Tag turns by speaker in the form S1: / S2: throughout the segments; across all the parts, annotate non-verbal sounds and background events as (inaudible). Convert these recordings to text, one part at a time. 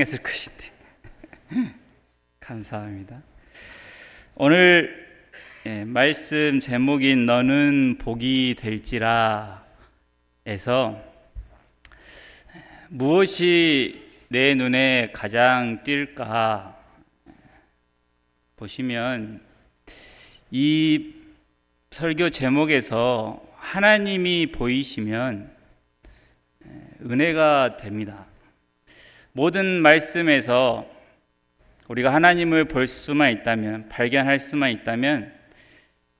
S1: 했을 것인데 (laughs) 감사합니다. 오늘 예, 말씀 제목인 너는 복이 될지라에서 무엇이 내 눈에 가장 띌까 보시면 이 설교 제목에서 하나님이 보이시면 은혜가 됩니다. 모든 말씀에서 우리가 하나님을 볼 수만 있다면, 발견할 수만 있다면,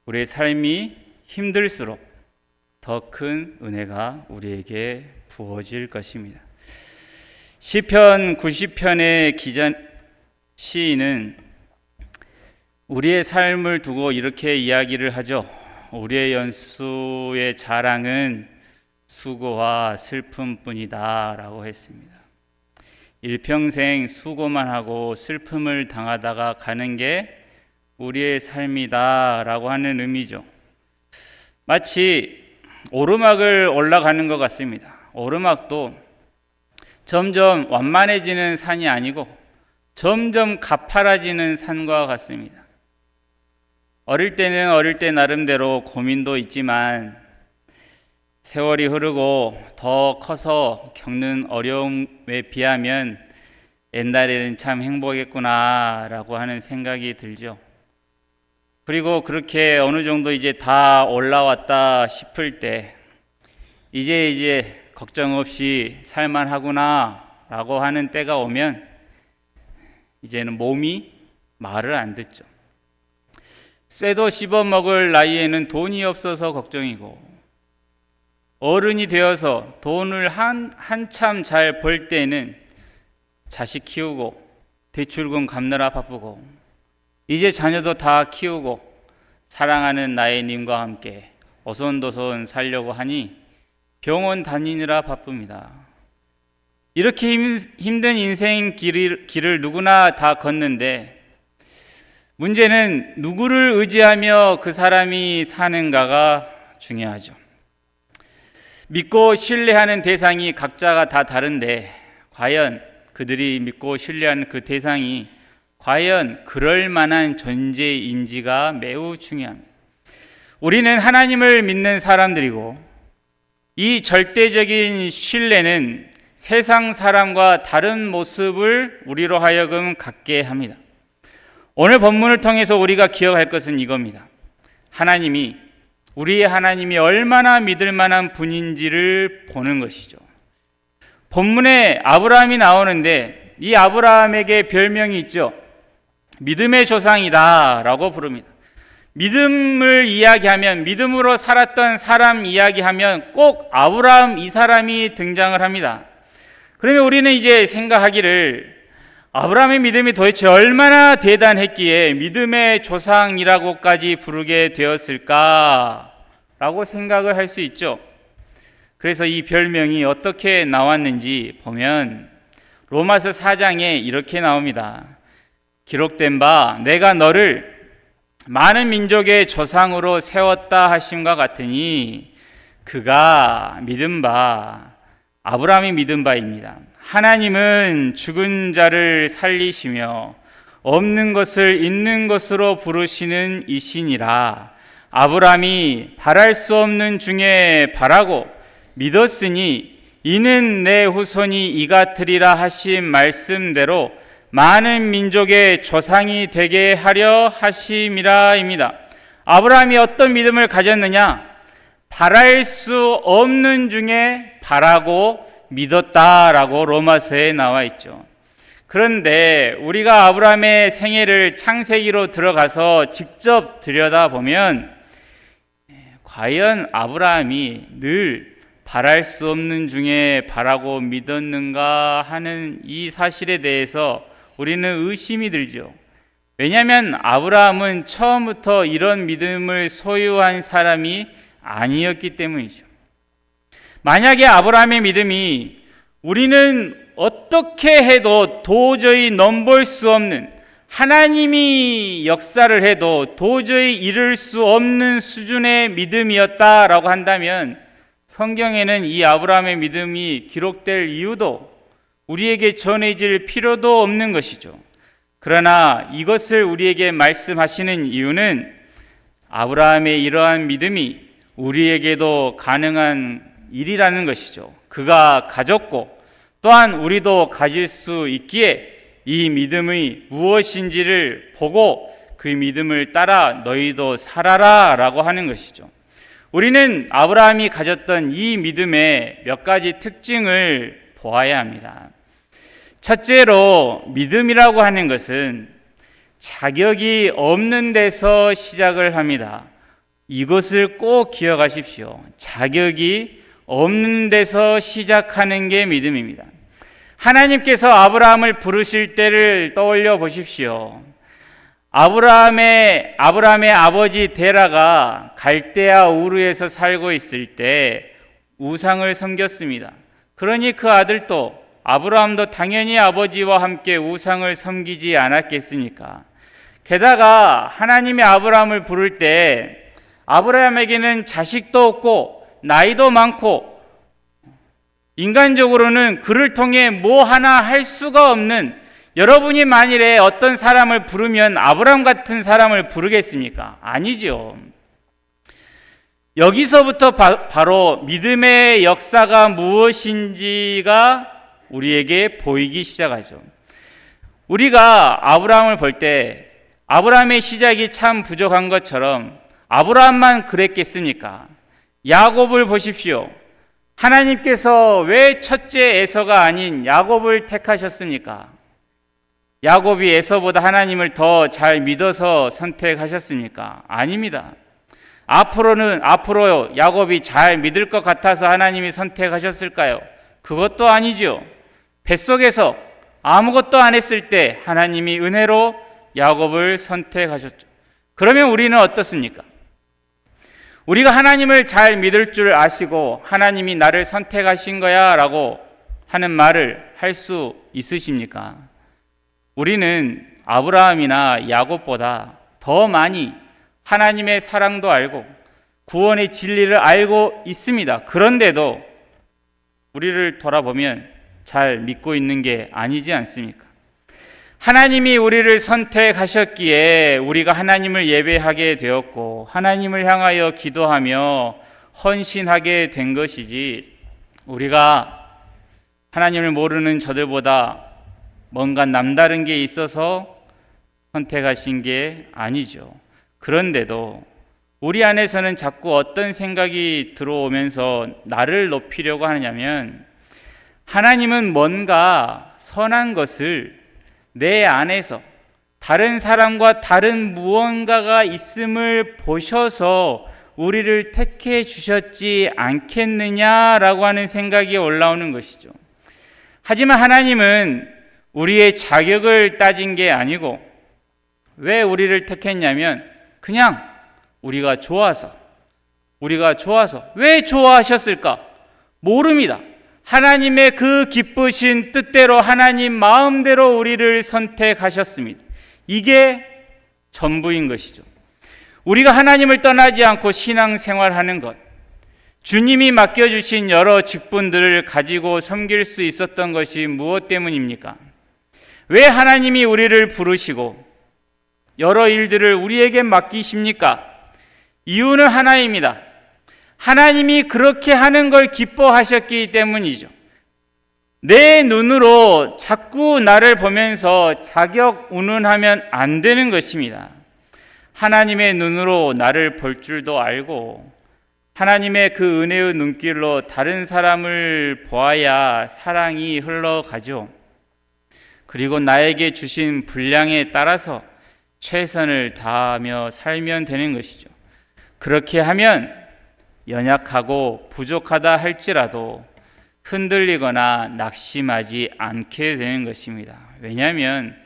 S1: 우리의 삶이 힘들수록 더 큰 은혜가 우리에게 부어질 것입니다. 시편 90편의 기자 시인은 우리의 삶을 두고 이렇게 이야기를 하죠. 우리의 연수의 자랑은 수고와 슬픔뿐이다라고 했습니다. 일평생 수고만 하고 슬픔을 당하다가 가는 게 우리의 삶이다라고 하는 의미죠. 마치 오르막을 올라가는 것 같습니다. 오르막도 점점 완만해지는 산이 아니고 점점 가파라지는 산과 같습니다. 어릴 때는 어릴 때 나름대로 고민도 있지만 세월이 흐르고 더 커서 겪는 어려움에 비하면 옛날에는 참 행복했구나라고 하는 생각이 들죠. 그리고 그렇게 어느 정도 이제 다 올라왔다 싶을 때 이제 이제 걱정 없이 살만하구나라고 하는 때가 오면 이제는 몸이 말을 안 듣죠. 쇠도 씹어 먹을 나이에는 돈이 없어서 걱정이고 어른이 되어서 돈을 한, 한참 잘 벌 때는 자식 키우고 대출금 갚느라 바쁘고 이제 자녀도 다 키우고 사랑하는 나의 님과 함께 어손도손 살려고 하니 병원 다니느라 바쁩니다. 이렇게 힘, 힘든 인생 길을, 길을 누구나 다 걷는데 문제는 누구를 의지하며 그 사람이 사는가가 중요하죠. 믿고 신뢰하는 대상이 각자가 다 다른데 과연 그들이 믿고 신뢰하는 그 대상이 과연 그럴 만한 존재인지가 매우 중요합니다. 우리는 하나님을 믿는 사람들이고 이 절대적인 신뢰는 세상 사람과 다른 모습을 우리로 하여금 갖게 합니다. 오늘 본문을 통해서 우리가 기억할 것은 이겁니다. 하나님이 우리의 하나님이 얼마나 믿을 만한 분인지를 보는 것이죠. 본문에 아브라함이 나오는데 이 아브라함에게 별명이 있죠. 믿음의 조상이다라고 부릅니다. 믿음을 이야기하면 믿음으로 살았던 사람 이야기하면 꼭 아브라함 이 사람이 등장을 합니다. 그러면 우리는 이제 생각하기를 아브라함의 믿음이 도대체 얼마나 대단했기에 믿음의 조상이라고까지 부르게 되었을까라고 생각을 할 수 있죠. 그래서 이 별명이 어떻게 나왔는지 보면 로마서 4장에 이렇게 나옵니다. 기록된 바 내가 너를 많은 민족의 조상으로 세웠다 하심과 같으니 그가 믿은 바 아브라함이 믿은 바입니다. 하나님은 죽은 자를 살리시며 없는 것을 있는 것으로 부르시는 이신이라 아브라함이 바랄 수 없는 중에 바라고 믿었으니 이는 내 후손이 이같으리라 하신 말씀대로 많은 민족의 조상이 되게 하려 하심이라입니다. 아브라함이 어떤 믿음을 가졌느냐? 바랄 수 없는 중에 바라고 믿었다라고 로마서에 나와 있죠. 그런데 우리가 아브라함의 생애를 창세기로 들어가서 직접 들여다보면 과연 아브라함이 늘 바랄 수 없는 중에 바라고 믿었는가 하는 이 사실에 대해서 우리는 의심이 들죠. 왜냐하면 아브라함은 처음부터 이런 믿음을 소유한 사람이 아니었기 때문이죠. 만약에 아브라함의 믿음이 우리는 어떻게 해도 도저히 넘볼 수 없는 하나님이 역사를 해도 도저히 이룰 수 없는 수준의 믿음이었다라고 한다면 성경에는 이 아브라함의 믿음이 기록될 이유도 우리에게 전해질 필요도 없는 것이죠. 그러나 이것을 우리에게 말씀하시는 이유는 아브라함의 이러한 믿음이 우리에게도 가능한 일이라는 것이죠. 그가 가졌고 또한 우리도 가질 수 있기에 이 믿음이 무엇인지를 보고 그 믿음을 따라 너희도 살아라 라고 하는 것이죠. 우리는 아브라함이 가졌던 이 믿음의 몇 가지 특징을 보아야 합니다. 첫째로 믿음이라고 하는 것은 자격이 없는 데서 시작을 합니다. 이것을 꼭 기억하십시오. 자격이 없는 데서 시작하는 게 믿음입니다. 하나님께서 아브라함을 부르실 때를 떠올려 보십시오. 아브라함의 아브라함의 아버지 데라가 갈대아 우르에서 살고 있을 때 우상을 섬겼습니다. 그러니 그 아들도 아브라함도 당연히 아버지와 함께 우상을 섬기지 않았겠습니까? 게다가 하나님이 아브라함을 부를 때 아브라함에게는 자식도 없고 나이도 많고 인간적으로는 그를 통해 뭐 하나 할 수가 없는 여러분이 만일에 어떤 사람을 부르면 아브라함 같은 사람을 부르겠습니까? 아니죠. 여기서부터 바, 바로 믿음의 역사가 무엇인지가 우리에게 보이기 시작하죠. 우리가 아브라함을 볼 때 아브라함의 시작이 참 부족한 것처럼 아브라함만 그랬겠습니까? 야곱을 보십시오. 하나님께서 왜 첫째 에서가 아닌 야곱을 택하셨습니까? 야곱이 에서보다 하나님을 더 잘 믿어서 선택하셨습니까? 아닙니다. 앞으로는 앞으로 야곱이 잘 믿을 것 같아서 하나님이 선택하셨을까요? 그것도 아니죠. 뱃속에서 아무것도 안 했을 때 하나님이 은혜로 야곱을 선택하셨죠. 그러면 우리는 어떻습니까? 우리가 하나님을 잘 믿을 줄 아시고 하나님이 나를 선택하신 거야 라고 하는 말을 할 수 있으십니까? 우리는 아브라함이나 야곱보다 더 많이 하나님의 사랑도 알고 구원의 진리를 알고 있습니다. 그런데도 우리를 돌아보면 잘 믿고 있는 게 아니지 않습니까? 하나님이 우리를 선택하셨기에 우리가 하나님을 예배하게 되었고 하나님을 향하여 기도하며 헌신하게 된 것이지 우리가 하나님을 모르는 저들보다 뭔가 남다른 게 있어서 선택하신 게 아니죠. 그런데도 우리 안에서는 자꾸 어떤 생각이 들어오면서 나를 높이려고 하냐면 하나님은 뭔가 선한 것을 내 안에서 다른 사람과 다른 무언가가 있음을 보셔서 우리를 택해 주셨지 않겠느냐라고 하는 생각이 올라오는 것이죠. 하지만 하나님은 우리의 자격을 따진 게 아니고 왜 우리를 택했냐면 그냥 우리가 좋아서 우리가 좋아서 왜 좋아하셨을까? 모릅니다. 하나님의 그 기쁘신 뜻대로 하나님 마음대로 우리를 선택하셨습니다. 이게 전부인 것이죠. 우리가 하나님을 떠나지 않고 신앙생활하는 것, 주님이 맡겨주신 여러 직분들을 가지고 섬길 수 있었던 것이 무엇 때문입니까? 왜 하나님이 우리를 부르시고 여러 일들을 우리에게 맡기십니까? 이유는 하나입니다. 하나님이 그렇게 하는 걸 기뻐하셨기 때문이죠. 내 눈으로 자꾸 나를 보면서 자격 운운하면 안 되는 것입니다. 하나님의 눈으로 나를 볼 줄도 알고 하나님의 그 은혜의 눈길로 다른 사람을 보아야 사랑이 흘러가죠. 그리고 나에게 주신 분량에 따라서 최선을 다하며 살면 되는 것이죠. 그렇게 하면 연약하고 부족하다 할지라도 흔들리거나 낙심하지 않게 되는 것입니다. 왜냐하면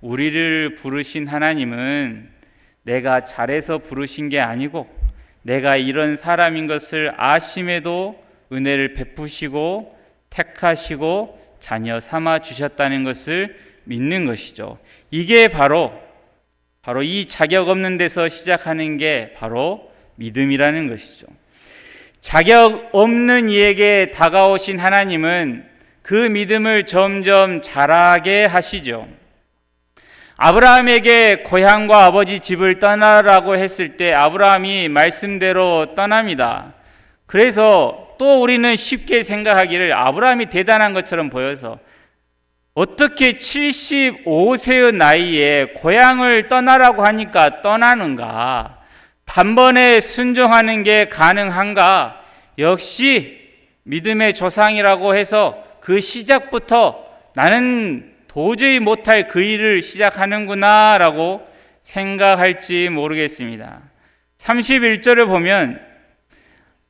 S1: 우리를 부르신 하나님은 내가 잘해서 부르신 게 아니고 내가 이런 사람인 것을 아심에도 은혜를 베푸시고 택하시고 자녀 삼아 주셨다는 것을 믿는 것이죠. 이게 바로 바로 이 자격 없는 데서 시작하는 게 바로 믿음이라는 것이죠. 자격 없는 이에게 다가오신 하나님은 그 믿음을 점점 자라게 하시죠. 아브라함에게 고향과 아버지 집을 떠나라고 했을 때 아브라함이 말씀대로 떠납니다. 그래서 또 우리는 쉽게 생각하기를 아브라함이 대단한 것처럼 보여서 어떻게 75세의 나이에 고향을 떠나라고 하니까 떠나는가? 단번에 순종하는 게 가능한가? 역시 믿음의 조상이라고 해서 그 시작부터 나는 도저히 못할 그 일을 시작하는구나 라고 생각할지 모르겠습니다. 31절을 보면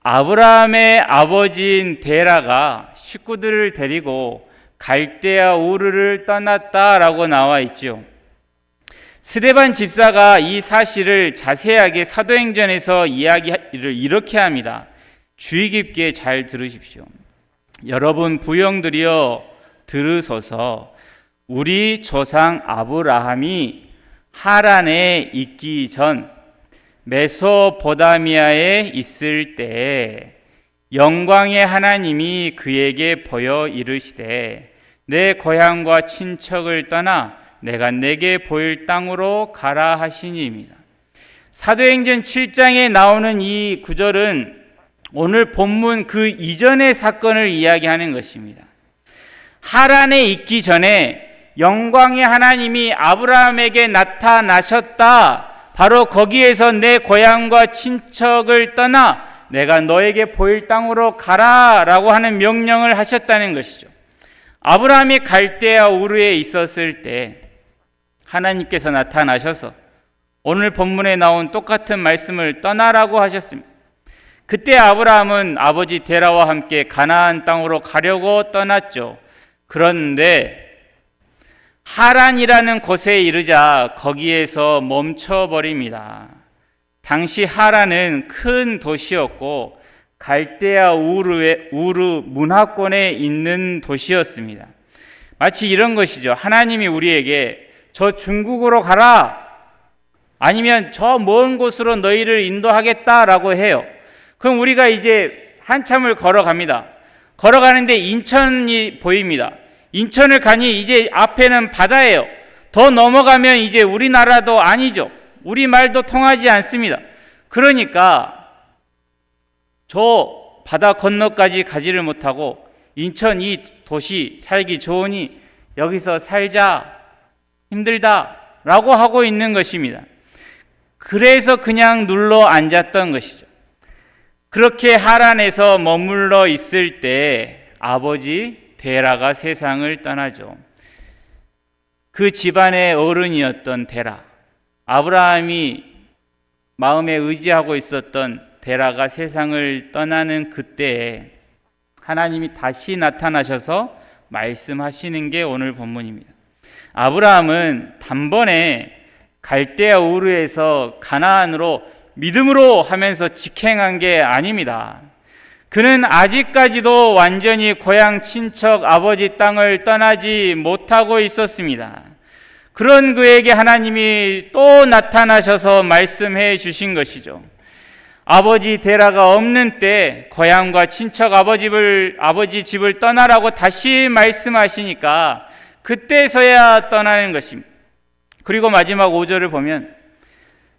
S1: 아브라함의 아버지인 데라가 식구들을 데리고 갈대아 우르를 떠났다라고 나와 있죠. 스데반 집사가 이 사실을 자세하게 사도행전에서 이야기를 이렇게 합니다. 주의 깊게 잘 들으십시오. 여러분 부영들이여 들으소서 우리 조상 아브라함이 하란에 있기 전 메소포다미아에 있을 때 영광의 하나님이 그에게 보여 이르시되 내 고향과 친척을 떠나 내가 내게 보일 땅으로 가라 하시니입니다. 사도행전 7장에 나오는 이 구절은 오늘 본문 그 이전의 사건을 이야기하는 것입니다. 하란에 있기 전에 영광의 하나님이 아브라함에게 나타나셨다. 바로 거기에서 내 고향과 친척을 떠나 내가 너에게 보일 땅으로 가라 라고 하는 명령을 하셨다는 것이죠. 아브라함이 갈대아 우르에 있었을 때 하나님께서 나타나셔서 오늘 본문에 나온 똑같은 말씀을 떠나라고 하셨습니다. 그때 아브라함은 아버지 데라와 함께 가나안 땅으로 가려고 떠났죠. 그런데 하란이라는 곳에 이르자 거기에서 멈춰 버립니다. 당시 하란은 큰 도시였고 갈대아 우르의 우르 문화권에 있는 도시였습니다. 마치 이런 것이죠. 하나님이 우리에게 저 중국으로 가라. 아니면 저 먼 곳으로 너희를 인도하겠다라고 해요. 그럼 우리가 이제 한참을 걸어갑니다. 걸어가는데 인천이 보입니다. 인천을 가니 이제 앞에는 바다예요. 더 넘어가면 이제 우리나라도 아니죠. 우리 말도 통하지 않습니다. 그러니까 저 바다 건너까지 가지를 못하고 인천 이 도시 살기 좋으니 여기서 살자 힘들다 라고 하고 있는 것입니다. 그래서 그냥 눌러 앉았던 것이죠. 그렇게 하란에서 머물러 있을 때 아버지 데라가 세상을 떠나죠. 그 집안의 어른이었던 데라, 아브라함이 마음에 의지하고 있었던 데라가 세상을 떠나는 그때에 하나님이 다시 나타나셔서 말씀하시는 게 오늘 본문입니다. 아브라함은 단번에 갈대아 우르에서 가나안으로 믿음으로 하면서 직행한 게 아닙니다. 그는 아직까지도 완전히 고향 친척 아버지 땅을 떠나지 못하고 있었습니다. 그런 그에게 하나님이 또 나타나셔서 말씀해 주신 것이죠. 아버지 데라가 없는 때 고향과 친척 아버지를 아버지 집을 떠나라고 다시 말씀하시니까 그때서야 떠나는 것입니다. 그리고 마지막 5절을 보면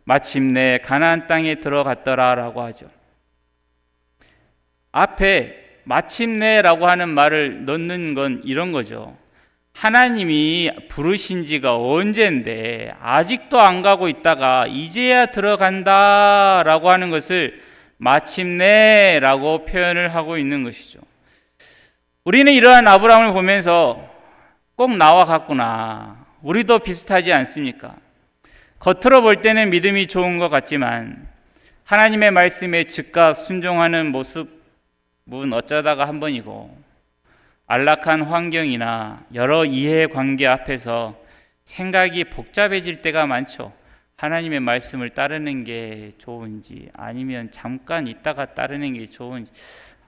S1: 마침내 가나안 땅에 들어갔더라라고 하죠. 앞에 마침내라고 하는 말을 넣는 건 이런 거죠. 하나님이 부르신 지가 언젠데 아직도 안 가고 있다가 이제야 들어간다라고 하는 것을 마침내라고 표현을 하고 있는 것이죠. 우리는 이러한 아브라함을 보면서 꼭 나와 같구나. 우리도 비슷하지 않습니까? 겉으로 볼 때는 믿음이 좋은 것 같지만 하나님의 말씀에 즉각 순종하는 모습은 어쩌다가 한 번이고 안락한 환경이나 여러 이해 관계 앞에서 생각이 복잡해질 때가 많죠. 하나님의 말씀을 따르는 게 좋은지 아니면 잠깐 있다가 따르는 게 좋은지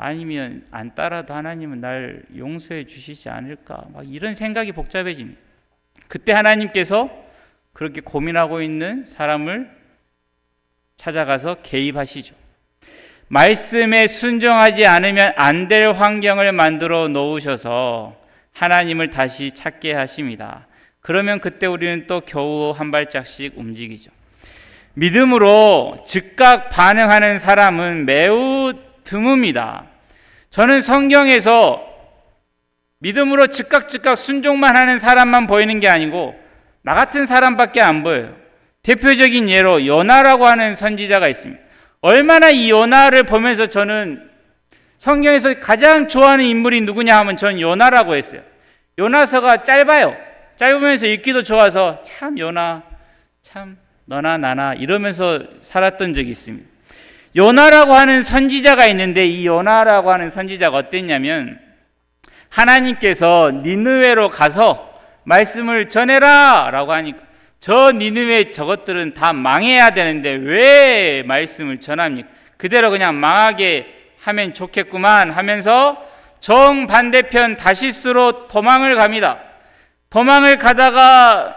S1: 아니면 안 따라도 하나님은 날 용서해 주시지 않을까 막 이런 생각이 복잡해집니다. 그때 하나님께서 그렇게 고민하고 있는 사람을 찾아가서 개입하시죠. 말씀에 순종하지 않으면 안 될 환경을 만들어 놓으셔서 하나님을 다시 찾게 하십니다. 그러면 그때 우리는 또 겨우 한 발짝씩 움직이죠. 믿음으로 즉각 반응하는 사람은 매우 드뭅니다. 저는 성경에서 믿음으로 즉각 즉각 순종만 하는 사람만 보이는 게 아니고 나 같은 사람밖에 안 보여요. 대표적인 예로 요나라고 하는 선지자가 있습니다. 얼마나 이 요나를 보면서 저는 성경에서 가장 좋아하는 인물이 누구냐 하면 전 요나라고 했어요. 요나서가 짧아요. 짧으면서 읽기도 좋아서 참 요나 참 너나 나나 이러면서 살았던 적이 있습니다. 요나라고 하는 선지자가 있는데 이 요나라고 하는 선지자가 어땠냐면 하나님께서 니느웨로 가서 말씀을 전해라라고 하니까 저 니느웨 저것들은 다 망해야 되는데 왜 말씀을 전합니까? 그대로 그냥 망하게 하면 좋겠구만 하면서 정 반대편 다시스로 도망을 갑니다. 도망을 가다가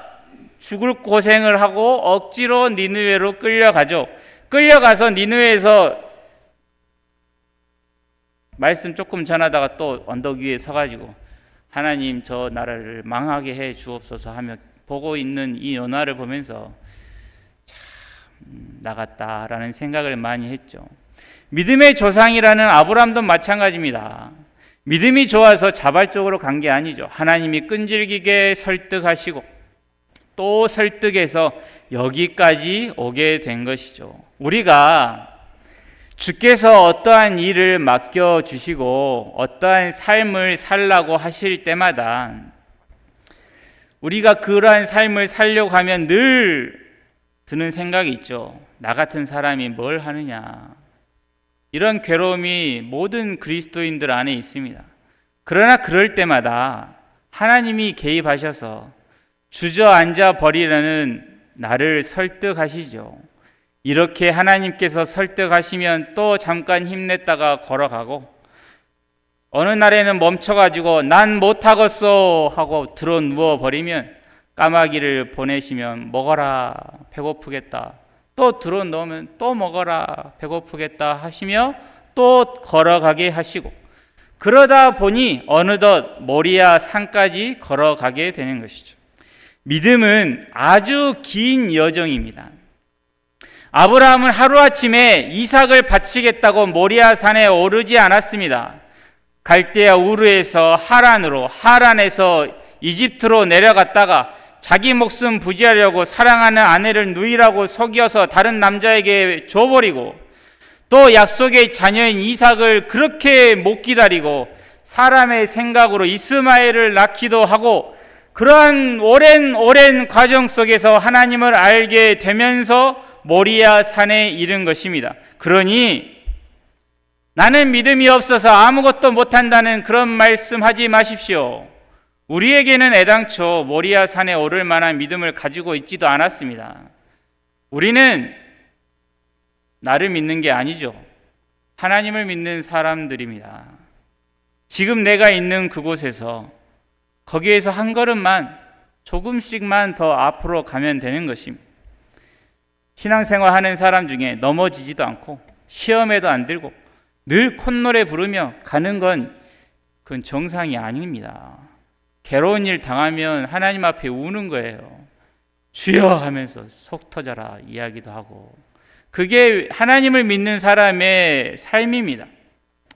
S1: 죽을 고생을 하고 억지로 니느웨로 끌려가죠. 끌려가서 니느웨에서 말씀 조금 전하다가 또 언덕 위에 서가지고 하나님 저 나라를 망하게 해 주옵소서 하며 보고 있는 이 연화를 보면서 참 음, 나갔다라는 생각을 많이 했죠. 믿음의 조상이라는 아브람도 마찬가지입니다. 믿음이 좋아서 자발적으로 간 게 아니죠. 하나님이 끈질기게 설득하시고 또 설득해서 여기까지 오게 된 것이죠. 우리가 주께서 어떠한 일을 맡겨 주시고 어떠한 삶을 살라고 하실 때마다 우리가 그러한 삶을 살려고 하면 늘 드는 생각이 있죠. 나 같은 사람이 뭘 하느냐. 이런 괴로움이 모든 그리스도인들 안에 있습니다. 그러나 그럴 때마다 하나님이 개입하셔서 주저앉아 버리라는 나를 설득하시죠. 이렇게 하나님께서 설득하시면 또 잠깐 힘냈다가 걸어가고 어느 날에는 멈춰가지고 난 못하겠어 하고 들어 누워 버리면 까마귀를 보내시면 먹어라 배고프겠다 또 들어 넣으면 또 먹어라 배고프겠다 하시며 또 걸어가게 하시고 그러다 보니 어느덧 모리아 산까지 걸어가게 되는 것이죠. 믿음은 아주 긴 여정입니다. 아브라함은 하루아침에 이삭을 바치겠다고 모리아 산에 오르지 않았습니다. 갈대아 우르에서 하란으로 하란에서 이집트로 내려갔다가 자기 목숨 부지하려고 사랑하는 아내를 누이라고 속여서 다른 남자에게 줘버리고 또 약속의 자녀인 이삭을 그렇게 못 기다리고 사람의 생각으로 이스마엘을 낳기도 하고 그러한 오랜 오랜 과정 속에서 하나님을 알게 되면서 모리아 산에 이른 것입니다. 그러니 나는 믿음이 없어서 아무것도 못한다는 그런 말씀하지 마십시오. 우리에게는 애당초 모리아 산에 오를 만한 믿음을 가지고 있지도 않았습니다. 우리는 나를 믿는 게 아니죠. 하나님을 믿는 사람들입니다. 지금 내가 있는 그곳에서 거기에서 한 걸음만 조금씩만 더 앞으로 가면 되는 것입니다. 신앙생활 하는 사람 중에 넘어지지도 않고 시험에도 안 들고 늘 콧노래 부르며 가는 건 그건 정상이 아닙니다. 괴로운 일 당하면 하나님 앞에 우는 거예요. 주여 하면서 속 터져라 이야기도 하고 그게 하나님을 믿는 사람의 삶입니다.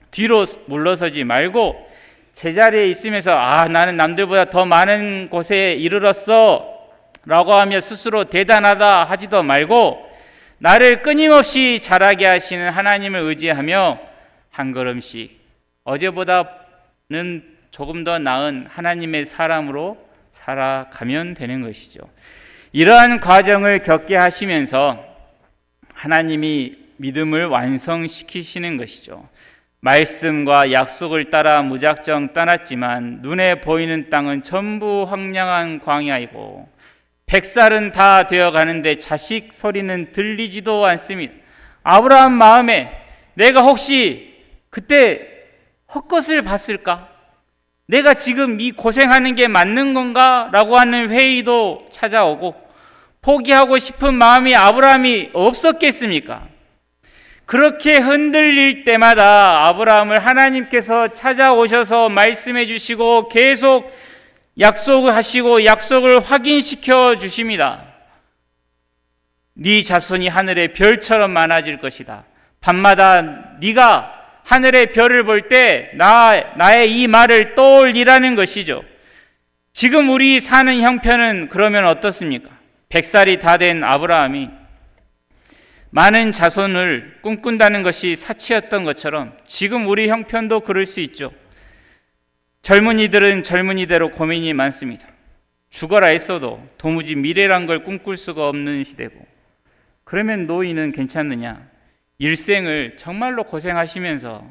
S1: 뒤로 물러서지 말고 제자리에 있으면서 아 나는 남들보다 더 많은 곳에 이르렀어 라고 하며 스스로 대단하다 하지도 말고 나를 끊임없이 자라게 하시는 하나님을 의지하며 한 걸음씩 어제보다는 조금 더 나은 하나님의 사람으로 살아가면 되는 것이죠. 이러한 과정을 겪게 하시면서 하나님이 믿음을 완성시키시는 것이죠. 말씀과 약속을 따라 무작정 떠났지만 눈에 보이는 땅은 전부 황량한 광야이고 백살은 다 되어 가는데 자식 소리는 들리지도 않습니다. 아브라함 마음에 내가 혹시 그때 헛것을 봤을까? 내가 지금 이 고생하는 게 맞는 건가? 라고 하는 회의도 찾아오고 포기하고 싶은 마음이 아브라함이 없었겠습니까? 그렇게 흔들릴 때마다 아브라함을 하나님께서 찾아오셔서 말씀해 주시고 계속 약속을 하시고 약속을 확인시켜 주십니다. 네 자손이 하늘의 별처럼 많아질 것이다. 밤마다 네가 하늘의 별을 볼 때 나, 나의 이 말을 떠올리라는 것이죠. 지금 우리 사는 형편은 그러면 어떻습니까? 100살이 다 된 아브라함이 많은 자손을 꿈꾼다는 것이 사치였던 것처럼 지금 우리 형편도 그럴 수 있죠. 젊은이들은 젊은이대로 고민이 많습니다. 죽어라 했어도 도무지 미래란 걸 꿈꿀 수가 없는 시대고 그러면 노인은 괜찮느냐? 일생을 정말로 고생하시면서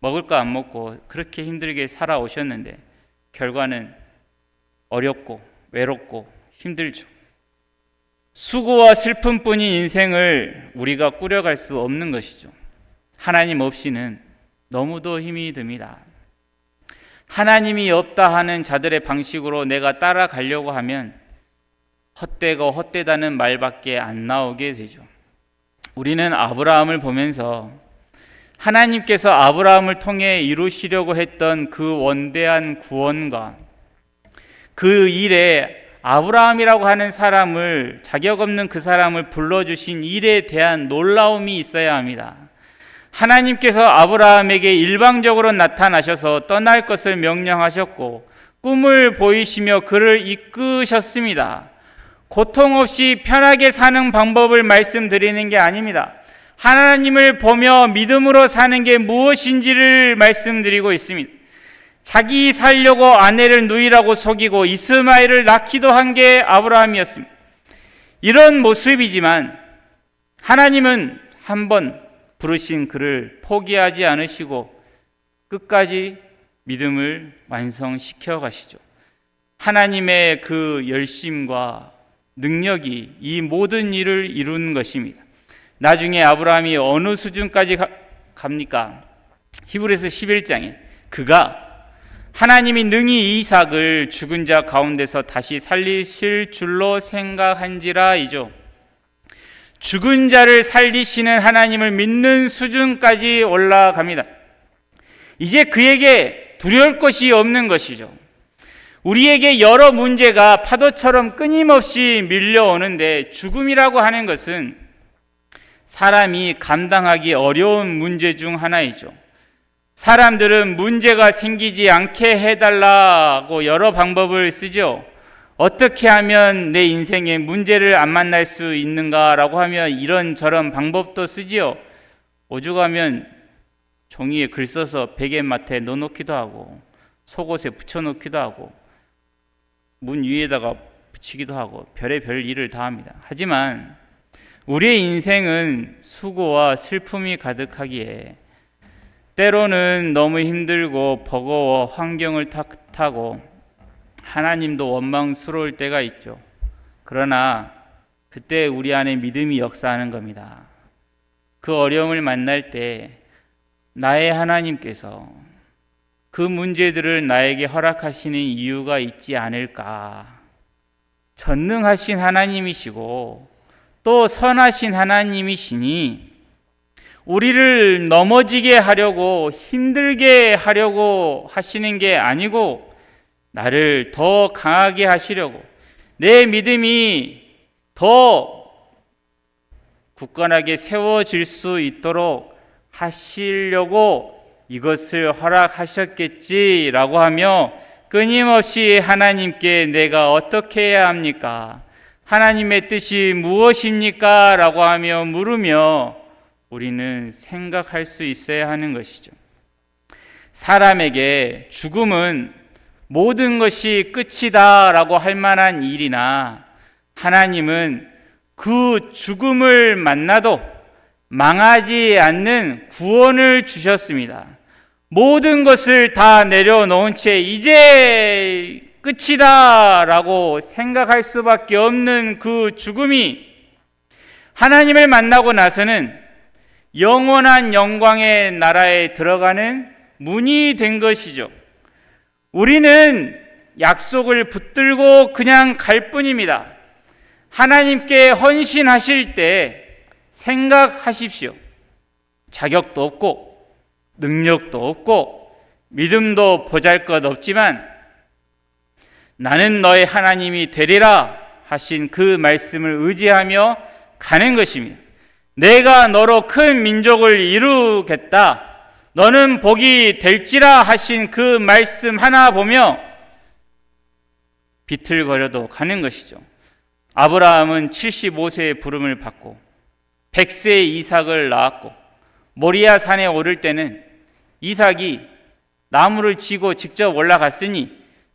S1: 먹을 거 안 먹고 그렇게 힘들게 살아오셨는데 결과는 어렵고 외롭고 힘들죠. 수고와 슬픔뿐인 인생을 우리가 꾸려갈 수 없는 것이죠. 하나님 없이는 너무도 힘이 듭니다. 하나님이 없다 하는 자들의 방식으로 내가 따라가려고 하면 헛되고 헛되다는 말밖에 안 나오게 되죠. 우리는 아브라함을 보면서 하나님께서 아브라함을 통해 이루시려고 했던 그 원대한 구원과 그 일에 아브라함이라고 하는 사람을 자격 없는 그 사람을 불러주신 일에 대한 놀라움이 있어야 합니다. 하나님께서 아브라함에게 일방적으로 나타나셔서 떠날 것을 명령하셨고 꿈을 보이시며 그를 이끄셨습니다. 고통 없이 편하게 사는 방법을 말씀드리는 게 아닙니다. 하나님을 보며 믿음으로 사는 게 무엇인지를 말씀드리고 있습니다. 자기 살려고 아내를 누이라고 속이고 이스마엘을 낳기도 한 게 아브라함이었습니다. 이런 모습이지만 하나님은 한 번 부르신 그를 포기하지 않으시고 끝까지 믿음을 완성시켜 가시죠. 하나님의 그 열심과 능력이 이 모든 일을 이룬 것입니다. 나중에 아브라함이 어느 수준까지 가, 갑니까? 히브리서 11장에 그가 하나님이 능히 이삭을 죽은 자 가운데서 다시 살리실 줄로 생각한지라이죠. 죽은 자를 살리시는 하나님을 믿는 수준까지 올라갑니다. 이제 그에게 두려울 것이 없는 것이죠. 우리에게 여러 문제가 파도처럼 끊임없이 밀려오는데 죽음이라고 하는 것은 사람이 감당하기 어려운 문제 중 하나이죠. 사람들은 문제가 생기지 않게 해달라고 여러 방법을 쓰죠. 어떻게 하면 내 인생에 문제를 안 만날 수 있는가라고 하면 이런저런 방법도 쓰지요. 오죽하면 종이에 글 써서 베개 맡에 넣어놓기도 하고 속옷에 붙여놓기도 하고 문 위에다가 붙이기도 하고 별의별 일을 다 합니다. 하지만 우리의 인생은 수고와 슬픔이 가득하기에 때로는 너무 힘들고 버거워 환경을 탓하고 하나님도 원망스러울 때가 있죠. 그러나 그때 우리 안에 믿음이 역사하는 겁니다. 그 어려움을 만날 때 나의 하나님께서 그 문제들을 나에게 허락하시는 이유가 있지 않을까. 전능하신 하나님이시고 또 선하신 하나님이시니 우리를 넘어지게 하려고 힘들게 하려고 하시는 게 아니고 나를 더 강하게 하시려고 내 믿음이 더 굳건하게 세워질 수 있도록 하시려고 이것을 허락하셨겠지라고 하며 끊임없이 하나님께 내가 어떻게 해야 합니까? 하나님의 뜻이 무엇입니까? 라고 하며 물으며 우리는 생각할 수 있어야 하는 것이죠. 사람에게 죽음은 모든 것이 끝이다 라고 할 만한 일이나 하나님은 그 죽음을 만나도 망하지 않는 구원을 주셨습니다. 모든 것을 다 내려놓은 채 이제 끝이다 라고 생각할 수밖에 없는 그 죽음이 하나님을 만나고 나서는 영원한 영광의 나라에 들어가는 문이 된 것이죠. 우리는 약속을 붙들고 그냥 갈 뿐입니다. 하나님께 헌신하실 때 생각하십시오. 자격도 없고 능력도 없고 믿음도 보잘 것 없지만 나는 너의 하나님이 되리라 하신 그 말씀을 의지하며 가는 것입니다. 내가 너로 큰 민족을 이루겠다. 너는 복이 될지라 하신 그 말씀 하나 보며 비틀거려도 가는 것이죠. 아브라함은 75세의 부름을 받고 100세의 이삭을 낳았고 모리아 산에 오를 때는 이삭이 나무를 지고 직접 올라갔으니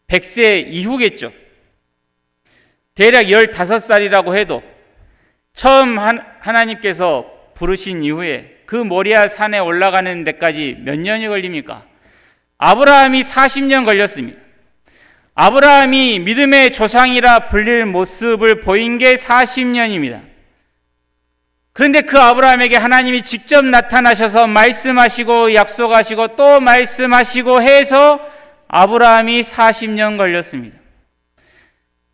S1: 100세 이후겠죠. 대략 15살이라고 해도 처음 하나님께서 부르신 이후에 그 모리아 산에 올라가는 데까지 몇 년이 걸립니까? 아브라함이 40년 걸렸습니다. 아브라함이 믿음의 조상이라 불릴 모습을 보인 게 40년입니다. 그런데 그 아브라함에게 하나님이 직접 나타나셔서 말씀하시고 약속하시고 또 말씀하시고 해서 아브라함이 40년 걸렸습니다.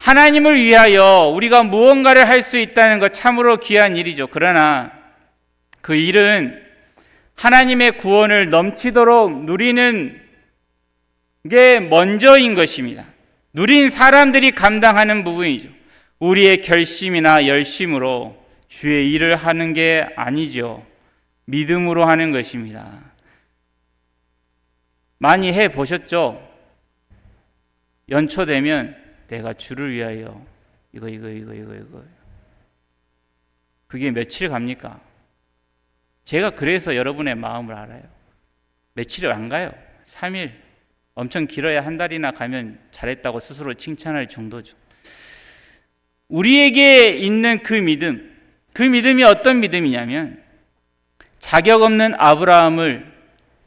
S1: 하나님을 위하여 우리가 무언가를 할 수 있다는 것 참으로 귀한 일이죠. 그러나 그 일은 하나님의 구원을 넘치도록 누리는 게 먼저인 것입니다. 누린 사람들이 감당하는 부분이죠. 우리의 결심이나 열심으로 주의 일을 하는 게 아니죠. 믿음으로 하는 것입니다. 많이 해 보셨죠? 연초 되면 내가 주를 위하여 이거 이거 이거 이거 이거 그게 며칠 갑니까? 제가 그래서 여러분의 마음을 알아요. 며칠이 안 가요. 3일 엄청 길어야 한 달이나 가면 잘했다고 스스로 칭찬할 정도죠. 우리에게 있는 그 믿음, 그 믿음이 어떤 믿음이냐면 자격 없는 아브라함을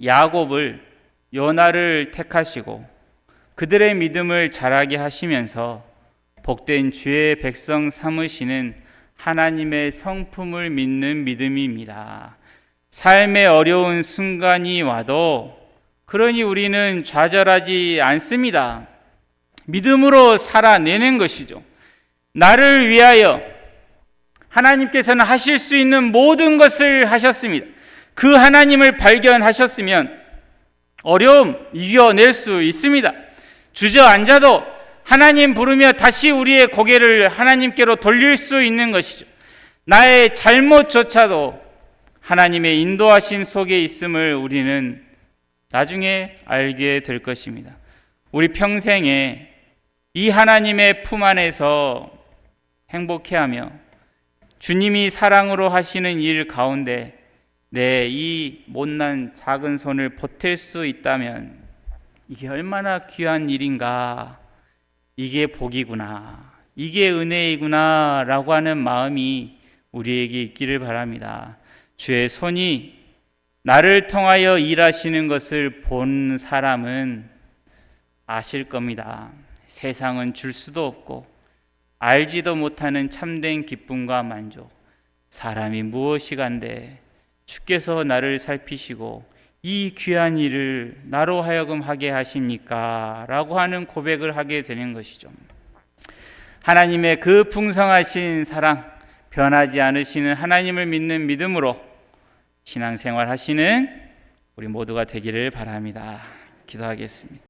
S1: 야곱을 요나를 택하시고 그들의 믿음을 자라게 하시면서 복된 주의 백성 삼으시는 하나님의 성품을 믿는 믿음입니다. 삶의 어려운 순간이 와도 그러니 우리는 좌절하지 않습니다. 믿음으로 살아내는 것이죠. 나를 위하여 하나님께서는 하실 수 있는 모든 것을 하셨습니다. 그 하나님을 발견하셨으면 어려움 이겨낼 수 있습니다. 주저앉아도 하나님 부르며 다시 우리의 고개를 하나님께로 돌릴 수 있는 것이죠. 나의 잘못조차도 하나님의 인도하심 속에 있음을 우리는 나중에 알게 될 것입니다. 우리 평생에 이 하나님의 품 안에서 행복해하며 주님이 사랑으로 하시는 일 가운데 내 이 못난 작은 손을 보탤 수 있다면 이게 얼마나 귀한 일인가. 이게 복이구나. 이게 은혜이구나. 라고 하는 마음이 우리에게 있기를 바랍니다. 주의 손이 나를 통하여 일하시는 것을 본 사람은 아실 겁니다. 세상은 줄 수도 없고 알지도 못하는 참된 기쁨과 만족. 사람이 무엇이 간데 주께서 나를 살피시고 이 귀한 일을 나로 하여금 하게 하십니까? 라고 하는 고백을 하게 되는 것이죠. 하나님의 그 풍성하신 사랑, 변하지 않으시는 하나님을 믿는 믿음으로 신앙생활 하시는 우리 모두가 되기를 바랍니다. 기도하겠습니다.